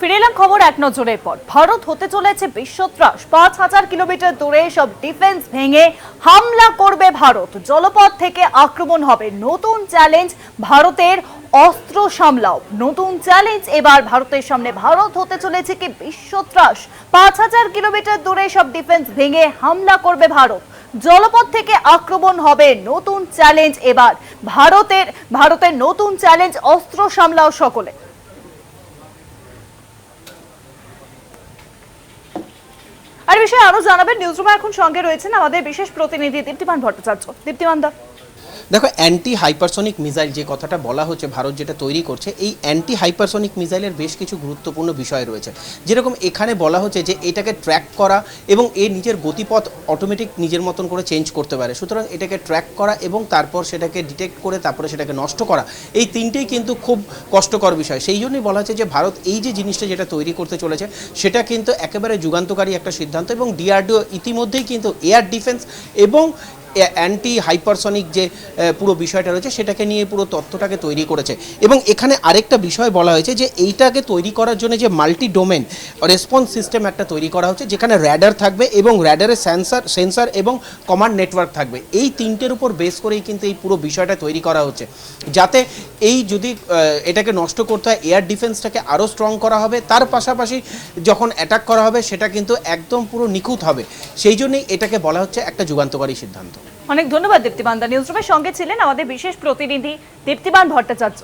ফিরে এলাম খবর এক নজরের পর। ভারত হতে চলেছে বিশ্বত্রাস পাঁচ হাজার কিলোমিটার দূরে সব ডিফেন্স ভেঙে হামলা করবে ভারত। জলপথ থেকে আক্রমণ হবে। নতুন চ্যালেঞ্জ ভারতের অস্ত্র সামলাও। নতুন চ্যালেঞ্জ এবার ভারতের সামনে। ভারত হতে চলেছে কি বিশ্বত্রাস পাঁচ হাজার কিলোমিটার দূরে সব ডিফেন্স ভেঙে হামলা করবে ভারত। জলপথ থেকে আক্রমণ হবে। নতুন চ্যালেঞ্জ এবার। ভারতের ভারতের নতুন চ্যালেঞ্জ অস্ত্র সামলাও সকলে আর এই বিষয়ে আরও জানাবেন। নিউজরুমে এখন সঙ্গে রয়েছেন আমাদের বিশেষ প্রতিনিধি দীপ্তিমান ভট্টাচার্য। দীপ্তিমান দা। দেখো অ্যান্টি হাইপারসনিক মিসাইল যে কথাটা বলা হচ্ছে, ভারত যেটা তৈরি করছে, এই অ্যান্টি হাইপারসনিক মিসাইলের বেশ কিছু গুরুত্বপূর্ণ বিষয় রয়েছে। যেরকম এখানে বলা হচ্ছে যে, এটাকে ট্র্যাক করা এবং এর নিজের গতিপথ অটোমেটিক নিজের মতন করে চেঞ্জ করতে পারে। সুতরাং এটাকে ট্র্যাক করা এবং তারপর সেটাকে ডিটেক্ট করে তারপরে সেটাকে নষ্ট করা, এই তিনটেই কিন্তু খুব কষ্টকর বিষয়। সেই জন্যই বলা হচ্ছে যে, ভারত এই যে জিনিসটা যেটা তৈরি করতে চলেছে, সেটা কিন্তু একেবারে যুগান্তকারী একটা সিদ্ধান্ত এবং ডিআরডিও ইতিমধ্যেই কিন্তু এয়ার ডিফেন্স এবং অ্যান্টি হাইপারসনিক যে পুরো বিষয়টা রয়েছে, সেটাকে নিয়ে পুরো তথ্যটাকে তৈরি করেছে। এবং এখানে আরেকটা বিষয় বলা হয়েছে যে, এইটাকে তৈরি করার জন্য যে মাল্টি ডোমেন রেসপন্স সিস্টেম একটা তৈরি করা হচ্ছে, যেখানে র্যাডার থাকবে এবং র্যাডারের সেন্সার সেন্সার এবং কমান্ড নেটওয়ার্ক থাকবে। এই তিনটের উপর বেস করেই কিন্তু এই পুরো বিষয়টা তৈরি করা হচ্ছে। যাতে এই যদি এটাকে নষ্ট করতে হয় এয়ার ডিফেন্সটাকে আরও স্ট্রং করা হবে, তার পাশাপাশি যখন অ্যাটাক করা হবে, সেটা কিন্তু একদম পুরো নিখুঁত হবে। সেই জন্যই এটাকে বলা হচ্ছে একটা যুগান্তকারী সিদ্ধান্ত। অনেক ধন্যবাদ দীপ্তিবান দা নিউজরুমের সঙ্গে ছিলেন আমাদের বিশেষ প্রতিনিধি দীপ্তিবান ভট্টাচার্য।